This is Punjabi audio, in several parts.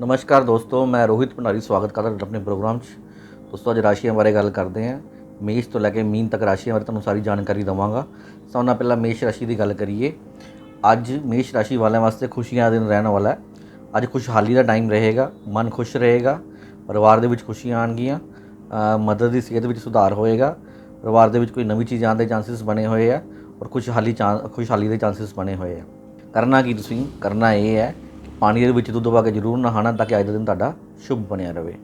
ਨਮਸਕਾਰ ਦੋਸਤੋ, ਮੈਂ ਰੋਹਿਤ ਭੰਡਾਰੀ ਸਵਾਗਤ ਕਰਦਾ ਤੁਹਾਡਾ ਆਪਣੇ ਪ੍ਰੋਗਰਾਮ 'ਚ। ਦੋਸਤੋ, ਅੱਜ ਰਾਸ਼ੀਆਂ ਬਾਰੇ ਗੱਲ ਕਰਦੇ ਹਾਂ। ਮੇਸ਼ ਤੋਂ ਲੈ ਕੇ ਮੀਨ ਤੱਕ ਰਾਸ਼ੀਆਂ ਬਾਰੇ ਤੁਹਾਨੂੰ ਸਾਰੀ ਜਾਣਕਾਰੀ ਦਵਾਂਗਾ। ਸਭ ਤੋਂ ਪਹਿਲਾਂ ਮੇਸ਼ ਰਾਸ਼ੀ ਦੀ ਗੱਲ ਕਰੀਏ। ਅੱਜ ਮੇਸ਼ ਰਾਸ਼ੀ ਵਾਲਿਆਂ ਵਾਸਤੇ ਖੁਸ਼ੀਆਂ ਦਾ ਦਿਨ ਰਹਿਣ ਵਾਲਾ ਹੈ। ਅੱਜ ਖੁਸ਼ਹਾਲੀ ਦਾ ਟਾਈਮ ਰਹੇਗਾ, ਮਨ ਖੁਸ਼ ਰਹੇਗਾ, ਪਰਿਵਾਰ ਦੇ ਵਿੱਚ ਖੁਸ਼ੀਆਂ ਆਣਗੀਆਂ ਮਦਰ ਦੀ ਸਿਹਤ ਵਿੱਚ ਸੁਧਾਰ ਹੋਏਗਾ, ਪਰਿਵਾਰ ਦੇ ਵਿੱਚ ਕੋਈ ਨਵੀਂ ਚੀਜ਼ ਆਉਣ ਦੇ ਚਾਂਸਸ ਬਣੇ ਹੋਏ ਆ ਔਰ ਖੁਸ਼ਹਾਲੀ ਚਾਂ, ਖੁਸ਼ਹਾਲੀ ਦੇ ਚਾਂਸਸ ਬਣੇ ਹੋਏ ਆ। ਕਰਨਾ ਕੀ ਤੁਸੀਂ? ਕਰਨਾ ਇਹ ਹੈ ਪਾਣੀ ਦੇ ਵਿੱਚ ਦੁੱਧ ਪਾ ਕੇ ਜ਼ਰੂਰ ਨਹਾਣਾ ਤਾਂ ਕਿ ਅੱਜ ਦਾ ਦਿਨ ਤੁਹਾਡਾ ਸ਼ੁਭ ਬਣਿਆ ਰਹੇ।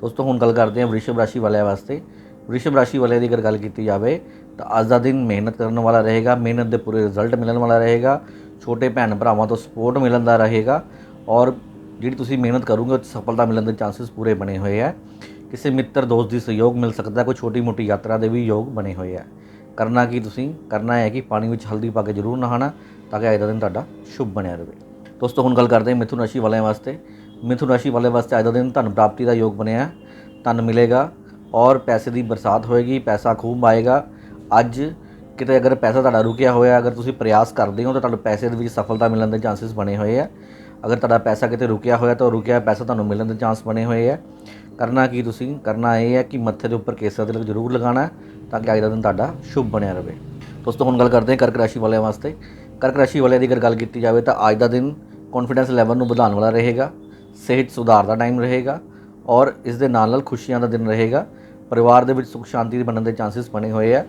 ਦੋਸਤੋ, ਹੁਣ ਗੱਲ ਕਰਦੇ ਹਾਂ ਵ੍ਰਿਸ਼ਭ ਰਾਸ਼ੀ ਵਾਲਿਆਂ ਵਾਸਤੇ। ਵ੍ਰਿਸ਼ਭ ਰਾਸ਼ੀ ਵਾਲਿਆਂ ਦੀ ਅਗਰ ਗੱਲ ਕੀਤੀ ਜਾਵੇ, ਤਾਂ ਅੱਜ ਦਾ ਦਿਨ ਮਿਹਨਤ ਕਰਨ ਵਾਲਾ ਰਹੇਗਾ, ਮਿਹਨਤ ਦੇ ਪੂਰੇ ਰਿਜ਼ਲਟ ਮਿਲਣ ਵਾਲਾ ਰਹੇਗਾ, ਛੋਟੇ ਭੈਣ ਭਰਾਵਾਂ ਤੋਂ ਸਪੋਰਟ ਮਿਲਣ ਦਾ ਰਹੇਗਾ ਔਰ ਜਿਹੜੀ ਤੁਸੀਂ ਮਿਹਨਤ ਕਰੋਗੇ, ਉਹ 'ਚ ਸਫਲਤਾ ਮਿਲਣ ਦੇ ਚਾਂਸਸ ਪੂਰੇ ਬਣੇ ਹੋਏ ਆ। ਕਿਸੇ ਮਿੱਤਰ ਦੋਸਤ ਦੀ ਸਹਿਯੋਗ ਮਿਲ ਸਕਦਾ, ਕੋਈ ਛੋਟੀ ਮੋਟੀ ਯਾਤਰਾ ਦੇ ਵੀ ਯੋਗ ਬਣੇ ਹੋਏ ਆ। ਕਰਨਾ ਕੀ ਤੁਸੀਂ? ਕਰਨਾ ਹੈ ਕਿ ਪਾਣੀ ਵਿੱਚ ਹਲਦੀ ਪਾ ਕੇ ਜ਼ਰੂਰ ਨਹਾਣਾ ਤਾਂ ਕਿ ਅੱਜ ਦਾ ਦਿਨ ਤੁਹਾਡਾ ਸ਼ੁਭ ਬਣਿਆ ਰਹੇ। ਦੋਸਤੋ, ਹੁਣ ਗੱਲ ਕਰਦੇ ਹਾਂ ਮਿਥੁਨ ਰਾਸ਼ੀ ਵਾਲਿਆਂ ਵਾਸਤੇ। ਮਿਥੁਨ ਰਾਸ਼ੀ ਵਾਲੇ ਵਾਸਤੇ ਅੱਜ ਦਾ ਦਿਨ ਧਨ ਪ੍ਰਾਪਤੀ ਦਾ ਯੋਗ ਬਣਿਆ। ਹੈ। ਧਨ ਮਿਲੇਗਾ ਔਰ ਪੈਸੇ ਦੀ ਬਰਸਾਤ ਹੋਏਗੀ, ਪੈਸਾ ਖੂਬ ਆਏਗਾ। ਅੱਜ ਕਿਤੇ ਅਗਰ ਪੈਸਾ ਤੁਹਾਡਾ ਰੁਕਿਆ ਹੋਇਆ, ਅਗਰ ਤੁਸੀਂ ਪ੍ਰਯਾਸ ਕਰਦੇ ਹੋ ਤਾਂ ਤੁਹਾਨੂੰ ਪੈਸੇ ਦੇ ਵਿੱਚ ਸਫਲਤਾ ਮਿਲਣ ਦੇ ਚਾਂਸਸ ਬਣੇ ਹੋਏ ਆ। ਅਗਰ ਤੁਹਾਡਾ ਪੈਸਾ ਕਿਤੇ ਰੁਕਿਆ ਹੋਇਆ ਤਾਂ ਉਹ ਰੁਕਿਆ ਪੈਸਾ ਤੁਹਾਨੂੰ ਮਿਲਣ ਦੇ ਚਾਂਸ ਬਣੇ ਹੋਏ ਆ। ਕਰਨਾ ਕੀ ਤੁਸੀਂ? ਕਰਨਾ ਇਹ ਹੈ ਕਿ ਮੱਥੇ ਦੇ ਉੱਪਰ ਕੇਸਰ ਤਿਲਕ ਜ਼ਰੂਰ ਲਗਾਉਣਾ ਤਾਂ ਕਿ ਅੱਜ ਦਾ ਦਿਨ ਤੁਹਾਡਾ ਸ਼ੁਭ ਬਣਿਆ ਰਹੇ। ਦੋਸਤੋ, ਹੁਣ ਗੱਲ ਕਰਦੇ ਹਾਂ ਕਰਕ ਰਾਸ਼ੀ ਵਾਲਿਆਂ ਵਾਸਤੇ। ਕਰਕ ਰਾਸ਼ੀ ਵਾਲਿਆਂ ਦੀ ਅਗਰ ਗੱਲ ਕੀਤੀ ਜਾਵੇ ਤਾਂ ਅੱਜ ਦਾ ਦਿਨ ਕੌਨਫੀਡੈਂਸ ਲੈਵਲ ਨੂੰ ਵਧਾਉਣ ਵਾਲਾ ਰਹੇਗਾ, ਸਿਹਤ ਸੁਧਾਰ ਦਾ ਟਾਈਮ ਰਹੇਗਾ ਔਰ ਇਸ ਦੇ ਨਾਲ ਨਾਲ ਖੁਸ਼ੀਆਂ ਦਾ ਦਿਨ ਰਹੇਗਾ, ਪਰਿਵਾਰ ਦੇ ਵਿੱਚ ਸੁਖ ਸ਼ਾਂਤੀ ਦੇ ਬਣਨ ਦੇ ਚਾਂਸਸ ਬਣੇ ਹੋਏ ਆ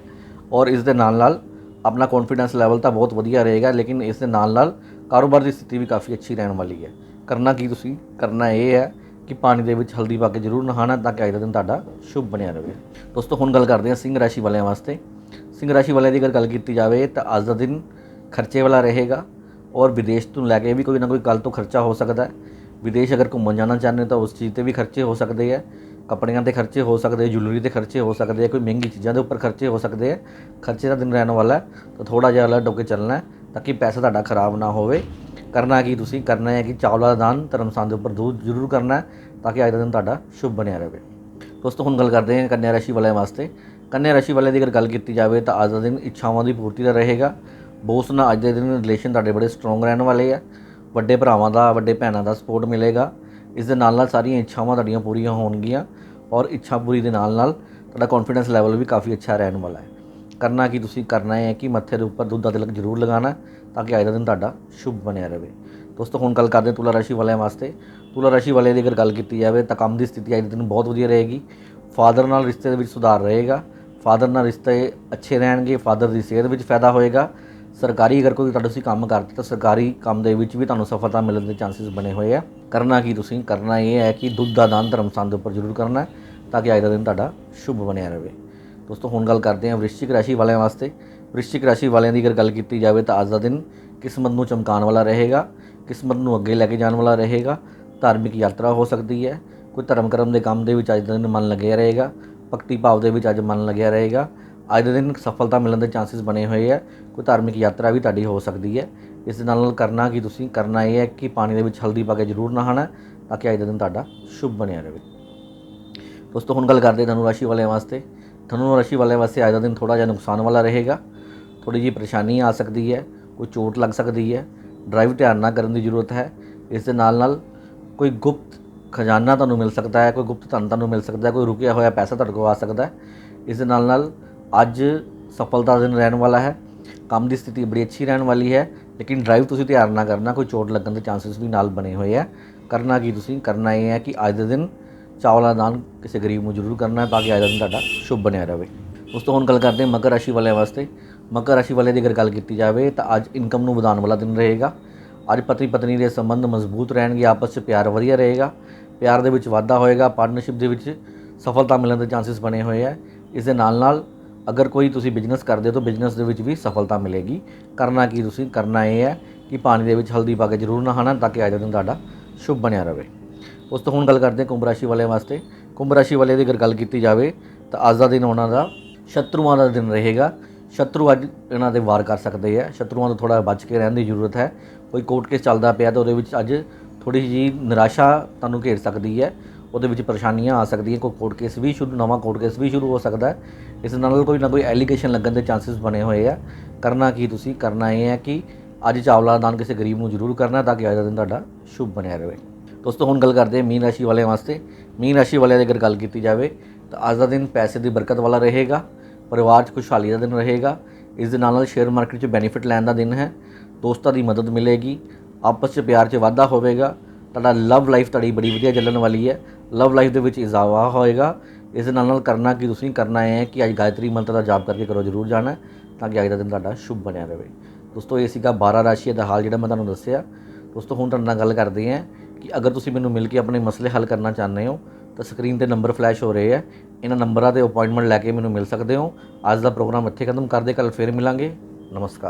ਔਰ ਇਸ ਦੇ ਨਾਲ ਨਾਲ ਆਪਣਾ ਕੌਨਫੀਡੈਂਸ ਲੈਵਲ ਤਾਂ ਬਹੁਤ ਵਧੀਆ ਰਹੇਗਾ, ਲੇਕਿਨ ਇਸ ਦੇ ਨਾਲ ਨਾਲ ਕਾਰੋਬਾਰ ਦੀ ਸਥਿਤੀ ਵੀ ਕਾਫੀ ਅੱਛੀ ਰਹਿਣ ਵਾਲੀ ਹੈ। ਕਰਨਾ ਕੀ ਤੁਸੀਂ? ਕਰਨਾ ਇਹ ਹੈ ਕਿ ਪਾਣੀ ਦੇ ਵਿੱਚ ਹਲਦੀ ਪਾ ਕੇ ਜ਼ਰੂਰ ਨਹਾਣਾ ਤਾਂ ਕਿ ਅੱਜ ਦਾ ਦਿਨ ਤੁਹਾਡਾ ਸ਼ੁਭ ਬਣਿਆ ਰਹੇ। ਦੋਸਤੋ, ਹੁਣ ਗੱਲ ਕਰਦੇ ਹਾਂ ਸਿੰਘ ਰਾਸ਼ੀ ਵਾਲਿਆਂ ਵਾਸਤੇ। ਸਿੰਘ ਰਾਸ਼ੀ ਵਾਲਿਆਂ ਦੀ ਅਗਰ ਗੱਲ ਕੀਤੀ ਜਾਵੇ ਤਾਂ ਅੱਜ ਦਾ ਦਿਨ ਖਰਚੇ ਵਾਲਾ ਰਹੇਗਾ ਔਰ ਵਿਦੇਸ਼ ਤੋਂ ਲੈ ਕੇ ਵੀ ਕੋਈ ਨਾ ਕੋਈ ਕੱਲ ਤੋਂ ਖਰਚਾ ਹੋ ਸਕਦਾ ਹੈ। ਵਿਦੇਸ਼ ਅਗਰ ਘੁੰਮਣ ਜਾਣਾ ਚਾਹੁੰਦੇ ਤਾਂ ਉਸ ਚੀਜ਼ ਤੇ ਵੀ ਖਰਚੇ ਹੋ ਸਕਦੇ ਆ ਕੱਪੜਿਆਂ ਤੇ ਖਰਚੇ ਹੋ ਸਕਦੇ ਜੁਐਲਰੀ ਤੇ ਖਰਚੇ ਹੋ ਸਕਦੇ ਆ ਕੋਈ ਮਹਿੰਗੀ ਚੀਜ਼ਾਂ ਦੇ ਉੱਪਰ ਖਰਚੇ ਹੋ ਸਕਦੇ ਆ ਖਰਚੇ ਦਾ ਦਿਨ ਰਹਿਣ ਵਾਲਾ ਤਾਂ ਥੋੜਾ ਜਿਹਾ ਅਲਰਟ ਹੋ ਕੇ ਚੱਲਣਾ ਤਾਂ ਕਿ ਪੈਸਾ ਤੁਹਾਡਾ ਖਰਾਬ ਨਾ ਹੋਵੇ। ਕਰਨਾ ਕੀ ਤੁਸੀਂ? ਕਰਨਾ ਹੈ ਕਿ ਚਾਵਲਾਂ ਦਾ ਦਾਨ ਧਰਮਸਾਨ ਦੇ ਉੱਪਰ ਦੂਰ ਜ਼ਰੂਰ ਕਰਨਾ ਤਾਂ ਕਿ ਅੱਜ ਦਾ ਦਿਨ ਤੁਹਾਡਾ ਸ਼ੁਭ ਬਣਿਆ ਰਹੇ। ਦੋਸਤੋ, ਹੁਣ ਗੱਲ ਕਰਦੇ ਹਾਂ ਕੰਨਿਆ ਰਾਸ਼ੀ ਵਾਲਿਆਂ ਵਾਸਤੇ। ਕੰਨਿਆ ਰਾਸ਼ੀ ਵਾਲਿਆਂ ਦੀ ਅਗਰ ਗੱਲ ਕੀਤੀ ਜਾਵੇ ਤਾਂ ਅੱਜ ਦਾ ਦਿਨ ਇੱਛਾਵਾਂ ਦੀ ਪੂਰਤੀ ਦਾ ਰਹੇਗਾ। ਬੋਸ ਨਾਲ ਅੱਜ ਦੇ ਦਿਨ ਰਿਲੇਸ਼ਨ ਤੁਹਾਡੇ ਬੜੇ ਸਟਰੋਂਗ ਰਹਿਣ ਵਾਲੇ ਆ। ਵੱਡੇ ਭਰਾਵਾਂ ਦਾ, ਵੱਡੇ ਭੈਣਾਂ ਦਾ ਸਪੋਰਟ ਮਿਲੇਗਾ। ਇਸ ਦੇ ਨਾਲ ਨਾਲ ਸਾਰੀਆਂ ਇੱਛਾਵਾਂ ਤੁਹਾਡੀਆਂ ਪੂਰੀਆਂ ਹੋਣਗੀਆਂ ਔਰ ਇੱਛਾ ਪੂਰੀ ਦੇ ਨਾਲ ਨਾਲ ਤੁਹਾਡਾ ਕੌਨਫੀਡੈਂਸ ਲੈਵਲ ਵੀ ਕਾਫੀ ਅੱਛਾ ਰਹਿਣ ਵਾਲਾ ਹੈ। ਕਰਨਾ ਕੀ ਤੁਸੀਂ ਕਰਨਾ ਹੈ ਕਿ ਮੱਥੇ ਦੇ ਉੱਪਰ ਦੁੱਧ ਦਾ ਤਿਲਕ ਜ਼ਰੂਰ ਲਗਾਉਣਾ ਤਾਂ ਕਿ ਅੱਜ ਦਾ ਦਿਨ ਤੁਹਾਡਾ ਸ਼ੁਭ ਬਣਿਆ ਰਹੇ। ਦੋਸਤੋ, ਹੁਣ ਗੱਲ ਕਰਦੇ ਹਾਂ ਤੁਲਾ ਰਾਸ਼ੀ ਵਾਲਿਆਂ ਵਾਸਤੇ। ਤੁਲਾ ਰਾਸ਼ੀ ਵਾਲਿਆਂ ਦੀ ਅਗਰ ਗੱਲ ਕੀਤੀ ਜਾਵੇ ਤਾਂ ਕੰਮ ਦੀ ਸਥਿਤੀ ਅੱਜ ਦੇ ਦਿਨ ਬਹੁਤ ਵਧੀਆ ਰਹੇਗੀ। ਫਾਦਰ ਨਾਲ ਰਿਸ਼ਤੇ ਦੇ ਵਿੱਚ ਸੁਧਾਰ ਰਹੇਗਾ। ਫਾਦਰ ਨਾਲ ਰਿਸ਼ਤੇ ਅੱਛੇ ਰਹਿਣਗੇ। ਫਾਦਰ ਦੀ ਸਿਹਤ ਵਿੱਚ ਫਾਇਦਾ ਹੋਏਗਾ। ਸਰਕਾਰੀ ਅਗਰ ਕੋਈ ਤੁਹਾਡਾ ਤੁਸੀਂ ਕੰਮ ਕਰਦੇ, ਤਾਂ ਸਰਕਾਰੀ ਕੰਮ ਦੇ ਵਿੱਚ ਵੀ ਤੁਹਾਨੂੰ ਸਫਲਤਾ ਮਿਲਣ ਦੇ ਚਾਂਸਸ ਬਣੇ ਹੋਏ ਆ। ਕਰਨਾ ਕੀ ਤੁਸੀਂ? ਕਰਨਾ ਇਹ ਹੈ ਕਿ ਦੁੱਧ ਦਾ ਦਾਨ ਧਰਮਸਥਾਨ ਦੇ ਉੱਪਰ ਜ਼ਰੂਰ ਕਰਨਾ ਹੈ, ਤਾਂ ਕਿ ਅੱਜ ਦਾ ਦਿਨ ਤੁਹਾਡਾ ਸ਼ੁਭ ਬਣਿਆ ਰਹੇ। ਦੋਸਤੋ, ਹੁਣ ਗੱਲ ਕਰਦੇ ਹਾਂ ਵ੍ਰਿਸ਼ਚਿਕ ਰਾਸ਼ੀ ਵਾਲਿਆਂ ਵਾਸਤੇ। ਵ੍ਰਿਸ਼ਚਿਕ ਰਾਸ਼ੀ ਵਾਲਿਆਂ ਦੀ ਅਗਰ ਗੱਲ ਕੀਤੀ ਜਾਵੇ, ਤਾਂ ਅੱਜ ਦਾ ਦਿਨ ਕਿਸਮਤ ਨੂੰ ਚਮਕਾਉਣ ਵਾਲਾ ਰਹੇਗਾ, ਕਿਸਮਤ ਨੂੰ ਅੱਗੇ ਲੈ ਕੇ ਜਾਣ ਵਾਲਾ ਰਹੇਗਾ। ਧਾਰਮਿਕ ਯਾਤਰਾ ਹੋ ਸਕਦੀ ਹੈ। ਕੋਈ ਧਰਮ ਕਰਮ ਦੇ ਕੰਮ ਦੇ ਵਿੱਚ ਅੱਜ ਦਾ ਦਿਨ ਮਨ ਲੱਗਿਆ ਰਹੇਗਾ। ਭਗਤੀ ਭਾਵ ਦੇ ਵਿੱਚ ਅੱਜ ਮਨ ਲੱਗਿਆ ਰਹੇਗਾ। ਅੱਜ ਦੇ ਦਿਨ ਸਫਲਤਾ ਮਿਲਣ ਦੇ ਚਾਂਸਸ ਬਣੇ ਹੋਏ ਆ। ਕੋਈ ਧਾਰਮਿਕ ਯਾਤਰਾ ਵੀ ਤੁਹਾਡੀ ਹੋ ਸਕਦੀ ਹੈ। ਇਸ ਦੇ ਨਾਲ ਨਾਲ ਕਰਨਾ ਕੀ ਤੁਸੀਂ? ਕਰਨਾ ਇਹ ਹੈ ਕਿ ਪਾਣੀ ਦੇ ਵਿੱਚ ਹਲਦੀ ਪਾ ਕੇ ਜ਼ਰੂਰ ਨਹਾਣਾ ਤਾਂ ਕਿ ਅੱਜ ਦਾ ਦਿਨ ਤੁਹਾਡਾ ਸ਼ੁਭ ਬਣਿਆ ਰਹੇ। ਦੋਸਤੋ, ਹੁਣ ਗੱਲ ਕਰਦੇ ਧਨੂ ਰਾਸ਼ੀ ਵਾਲਿਆਂ ਵਾਸਤੇ। ਧਨੂ ਰਾਸ਼ੀ ਵਾਲਿਆਂ ਵਾਸਤੇ ਅੱਜ ਦਾ ਦਿਨ ਥੋੜਾ ਜਿਹਾ ਨੁਕਸਾਨ ਵਾਲਾ ਰਹੇਗਾ। ਥੋੜੀ ਜਿਹੀ ਪਰੇਸ਼ਾਨੀ ਆ ਸਕਦੀ ਹੈ, ਕੋਈ ਚੋਟ ਲੱਗ ਸਕਦੀ ਹੈ। ਡਰਾਈਵ ਧਿਆਨ ਨਾਲ ਕਰਨ ਦੀ ਜ਼ਰੂਰਤ ਹੈ। ਇਸ ਦੇ ਨਾਲ ਨਾਲ ਕੋਈ ਗੁਪਤ ਖਜ਼ਾਨਾ ਤੁਹਾਨੂੰ ਮਿਲ ਸਕਦਾ ਹੈ, ਕੋਈ ਗੁਪਤ ਧਨ ਤੁਹਾਨੂੰ ਮਿਲ ਸਕਦਾ ਹੈ, ਕੋਈ ਰੁਕਿਆ ਹੋਇਆ ਪੈਸਾ ਤੁਹਾਡੇ ਕੋਲ ਆ ਸਕਦਾ ਹੈ। ਇਸ ਦੇ ਨਾਲ ਨਾਲ ਅੱਜ ਸਫਲਤਾ ਦਾ ਦਿਨ ਰਹਿਣ ਵਾਲਾ ਹੈ। ਕੰਮ ਦੀ ਸਥਿਤੀ ਬੜੀ ਅੱਛੀ ਰਹਿਣ ਵਾਲੀ ਹੈ, ਲੇਕਿਨ ਡਰਾਈਵ ਤੁਸੀਂ ਧਿਆਨ ਨਾ ਕਰਨਾ, ਕੋਈ ਚੋਟ ਲੱਗਣ ਦੇ ਚਾਂਸਸ ਵੀ ਨਾਲ ਬਣੇ ਹੋਏ ਆ। ਕਰਨਾ ਕੀ ਤੁਸੀਂ? ਕਰਨਾ ਇਹ ਹੈ ਕਿ ਅੱਜ ਦੇ ਦਿਨ ਚਾਵਲਾਂ ਦਾ ਦਾਨ ਕਿਸੇ ਗਰੀਬ ਨੂੰ ਜ਼ਰੂਰ ਕਰਨਾ ਹੈ ਤਾਂ ਕਿ ਅੱਜ ਦਾ ਦਿਨ ਤੁਹਾਡਾ ਸ਼ੁਭ ਬਣਿਆ ਰਹੇ। ਉਸ ਤੋਂ ਹੁਣ ਗੱਲ ਕਰਦੇ ਹਾਂ ਮਕਰ ਰਾਸ਼ੀ ਵਾਲਿਆਂ ਵਾਸਤੇ। ਮਕਰ ਰਾਸ਼ੀ ਵਾਲੇ ਦੀ ਅਗਰ ਗੱਲ ਕੀਤੀ ਜਾਵੇ ਤਾਂ ਅੱਜ ਇਨਕਮ ਨੂੰ ਵਧਾਉਣ ਵਾਲਾ ਦਿਨ ਰਹੇਗਾ। ਅੱਜ ਪਤੀ ਪਤਨੀ ਦੇ ਸੰਬੰਧ ਮਜ਼ਬੂਤ ਰਹਿਣਗੇ, ਆਪਸ 'ਚ ਪਿਆਰ ਵਧੀਆ ਰਹੇਗਾ। ਪਿਆਰ ਦੇ ਵਿੱਚ ਵਾਧਾ ਹੋਏਗਾ ਪਾਰਟਨਰਸ਼ਿਪ ਦੇ ਵਿੱਚ ਸਫਲਤਾ ਮਿਲਣ ਦੇ ਚਾਂਸਸ ਬਣੇ ਹੋਏ ਆ। ਇਸ ਦੇ ਨਾਲ ਨਾਲ ਅਗਰ ਕੋਈ ਤੁਸੀਂ ਬਿਜ਼ਨਸ ਕਰਦੇ ਹੋ ਤਾਂ ਬਿਜ਼ਨਸ ਦੇ ਵਿੱਚ ਵੀ ਸਫਲਤਾ ਮਿਲੇਗੀ। ਕਰਨਾ ਕੀ ਤੁਸੀਂ? ਕਰਨਾ ਇਹ ਹੈ ਕਿ ਪਾਣੀ ਦੇ ਵਿੱਚ ਹਲਦੀ ਪਾ ਕੇ ਜ਼ਰੂਰ ਨਹਾਣਾ ਤਾਂ ਕਿ ਅੱਜ ਦਾ ਦਿਨ ਤੁਹਾਡਾ ਸ਼ੁਭ ਬਣਿਆ ਰਹੇ। ਉਸ ਤੋਂ ਹੁਣ ਗੱਲ ਕਰਦੇ ਹਾਂ ਕੁੰਭ ਰਾਸ਼ੀ ਵਾਲਿਆਂ ਵਾਸਤੇ। ਕੁੰਭ ਰਾਸ਼ੀ ਵਾਲੇ ਦੀ ਅਗਰ ਗੱਲ ਕੀਤੀ ਜਾਵੇ ਤਾਂ ਅੱਜ ਦਾ ਦਿਨ ਉਹਨਾਂ ਦਾ ਸ਼ਤਰੂਆਂ ਦਾ ਦਿਨ ਰਹੇਗਾ। ਸ਼ਤਰੂ ਅੱਜ ਇਹਨਾਂ ਦੇ ਵਾਰ ਕਰ ਸਕਦੇ ਆ। ਸ਼ਤਰੂਆਂ ਤੋਂ ਥੋੜਾ ਬਚ ਕੇ ਰਹਿਣ ਦੀ ਜ਼ਰੂਰਤ ਹੈ। ਕੋਈ ਕੋਰਟ ਕੇਸ ਚੱਲਦਾ ਪਿਆ ਤਾਂ ਉਹਦੇ ਵਿੱਚ ਅੱਜ ਥੋੜੀ ਜਿਹੀ ਨਿਰਾਸ਼ਾ ਤੁਹਾਨੂੰ ਘੇਰ ਸਕਦੀ ਹੈ, ਉਹਦੇ ਵਿੱਚ ਪਰੇਸ਼ਾਨੀਆਂ ਆ ਸਕਦੀਆਂ, ਕੋਈ ਕੋਰਟ ਕੇਸ ਵੀ ਸ਼ੁਰੂ, ਨਵਾਂ ਕੋਰਟ ਕੇਸ ਵੀ ਸ਼ੁਰੂ ਹੋ ਸਕਦਾ ਹੈ। ਇਸ ਨਾਲ ਕੋਈ ਨਾ ਕੋਈ ਐਲੀਗੇਸ਼ਨ ਲੱਗਣ ਦੇ ਚਾਂਸਸ ਬਣੇ ਹੋਏ ਆ। ਕਰਨਾ ਕੀ ਤੁਸੀਂ? ਕਰਨਾ ਇਹ ਹੈ ਕਿ ਅੱਜ ਚਾਵਲਾ ਦਾ ਦਾਨ ਕਿਸੇ ਗਰੀਬ ਨੂੰ ਜ਼ਰੂਰ ਕਰਨਾ, ਤਾਂ ਕਿ ਅੱਜ ਦਾ ਦਿਨ ਤੁਹਾਡਾ ਸ਼ੁਭ ਬਣਿਆ ਰਹੇ। ਦੋਸਤੋ, ਹੁਣ ਗੱਲ ਕਰਦੇ ਹਾਂ ਮੀਨ ਰਾਸ਼ੀ ਵਾਲਿਆਂ ਵਾਸਤੇ। ਮੀਨ ਰਾਸ਼ੀ ਵਾਲਿਆਂ ਦੀ ਅਗਰ ਗੱਲ ਕੀਤੀ ਜਾਵੇ, ਤਾਂ ਅੱਜ ਦਾ ਦਿਨ ਪੈਸੇ ਦੀ ਬਰਕਤ ਵਾਲਾ ਰਹੇਗਾ, ਪਰਿਵਾਰ 'ਚ ਖੁਸ਼ਹਾਲੀ ਦਾ ਦਿਨ ਰਹੇਗਾ। ਇਸ ਦੇ ਨਾਲ ਨਾਲ ਸ਼ੇਅਰ ਮਾਰਕੀਟ 'ਚ ਬੈਨੀਫਿਟ ਲੈਣ ਦਾ ਦਿਨ ਹੈ। ਦੋਸਤਾਂ ਦੀ ਮਦਦ ਮਿਲੇਗੀ। ਆਪਸ 'ਚ ਪਿਆਰ 'ਚ ਵਾਧਾ ਹੋਵੇਗਾ, ਤੁਹਾਡਾ ਲਵ ਲਾਈਫ ਤੁਹਾਡੀ ਬੜੀ ਵਧੀਆ ਚੱਲਣ ਵਾਲੀ ਹੈ। ਲਵ ਲਾਈਫ ਦੇ ਵਿੱਚ ਇਜ਼ਾਫਾ ਹੋਏਗਾ। ਇਸ ਦੇ ਨਾਲ ਨਾਲ ਕਰਨਾ ਕੀ ਤੁਸੀਂ ਕਰਨਾ ਇਹ ਹੈ ਕਿ ਅੱਜ ਗਾਇਤਰੀ ਮੰਤਰ ਦਾ ਜਾਪ ਕਰਕੇ ਕਰੋ, ਜ਼ਰੂਰ ਜਾਣਾ, ਤਾਂ ਕਿ ਅੱਜ ਦਾ ਦਿਨ ਤੁਹਾਡਾ ਸ਼ੁਭ ਬਣਿਆ ਰਹੇ। ਦੋਸਤੋ, ਇਹ ਸੀਗਾ 12 ਰਾਸ਼ੀਆਂ ਦਾ ਹਾਲ ਜਿਹੜਾ ਮੈਂ ਤੁਹਾਨੂੰ ਦੱਸਿਆ। ਦੋਸਤੋ, ਹੁਣ ਤੁਹਾਡੇ ਨਾਲ ਗੱਲ ਕਰਦੇ ਹਾਂ ਕਿ ਅਗਰ ਤੁਸੀਂ ਮੈਨੂੰ ਮਿਲ ਕੇ ਆਪਣੇ ਮਸਲੇ ਹੱਲ ਕਰਨਾ ਚਾਹੁੰਦੇ ਹੋ, ਤਾਂ ਸਕਰੀਨ ਤੇ ਨੰਬਰ ਫਲੈਸ਼ ਹੋ ਰਹੇ ਆ। ਇਹਨਾਂ ਨੰਬਰਾਂ ਤੇ ਅਪਾਇੰਟਮੈਂਟ ਲੈ ਕੇ ਮੈਨੂੰ ਮਿਲ ਸਕਦੇ ਹੋ। ਅੱਜ ਦਾ ਪ੍ਰੋਗਰਾਮ ਇੱਥੇ ਖਤਮ ਕਰਦੇ ਕੱਲ ਫੇਰ ਮਿਲਾਂਗੇ। ਨਮਸਕਾਰ।